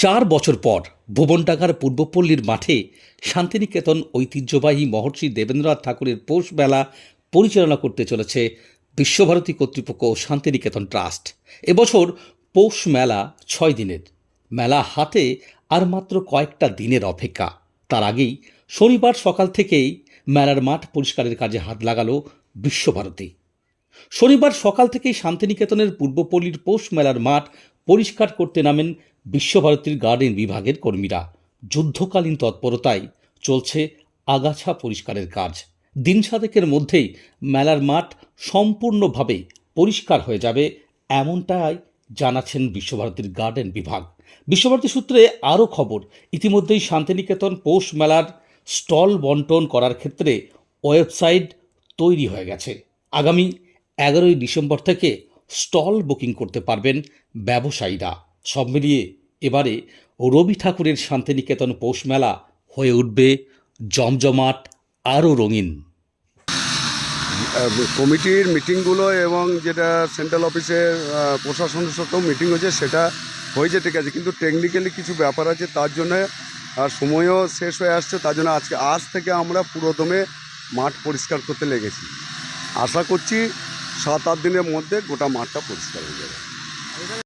চার বছর পর ভুবনডাঙ্গার পূর্বপল্লীর মাঠে শান্তিনিকেতন ঐতিহ্যবাহী মহর্ষি দেবেন্দ্রনাথ ঠাকুরের পৌষ মেলা পরিচালনা করতে চলেছে বিশ্বভারতী কর্তৃপক্ষ ও শান্তিনিকেতন ট্রাস্ট। এবছর পৌষ মেলা ছয় দিনের। মেলা হাতে আর মাত্র কয়েকটা দিনের অপেক্ষা। তার আগেই শনিবার সকাল থেকেই মেলার মাঠ পরিষ্কারের কাজে হাত লাগালো বিশ্বভারতী। শনিবার সকাল থেকেই শান্তিনিকেতনের পূর্বপল্লীর পৌষ মেলার মাঠ পরিষ্কার করতে নামেন বিশ্বভারতীর গার্ডেন বিভাগের কর্মীরা। যুদ্ধকালীন তৎপরতায় চলছে আগাছা পরিষ্কারের কাজ। দিন সাতেকের মধ্যেই মেলার মাঠ সম্পূর্ণভাবে পরিষ্কার হয়ে যাবে এমনটাই জানাচ্ছেন বিশ্বভারতীর গার্ডেন বিভাগ। বিশ্বভারতী সূত্রে আরও খবর, ইতিমধ্যেই শান্তিনিকেতন পৌষ মেলার স্টল বন্টন করার ক্ষেত্রে ওয়েবসাইট তৈরি হয়ে গেছে। আগামী এগারোই ডিসেম্বর থেকে স্টল বুকিং করতে পারবেন ব্যবসায়ীরা। সব মিলিয়ে এবারে রবি ঠাকুরের শান্তিনিকেতন পৌষ মেলা হয়ে উঠবে জমজমাট আরও রঙিন। কমিটির মিটিংগুলো এবং যেটা সেন্ট্রাল অফিসের প্রশাসনের সাথেও মিটিং হয়েছে সেটা হয়েছে, ঠিক আছে। কিন্তু টেকনিক্যালি কিছু ব্যাপার আছে, তার জন্য আর সময়ও শেষ হয়ে আসছে, তার জন্য আজকে, আজ থেকে আমরা পুরোদমে মাঠ পরিষ্কার করতে লেগেছি। আশা করছি সাত আট দিনের মধ্যে গোটা মাঠটা পরিষ্কার হয়ে যাবে।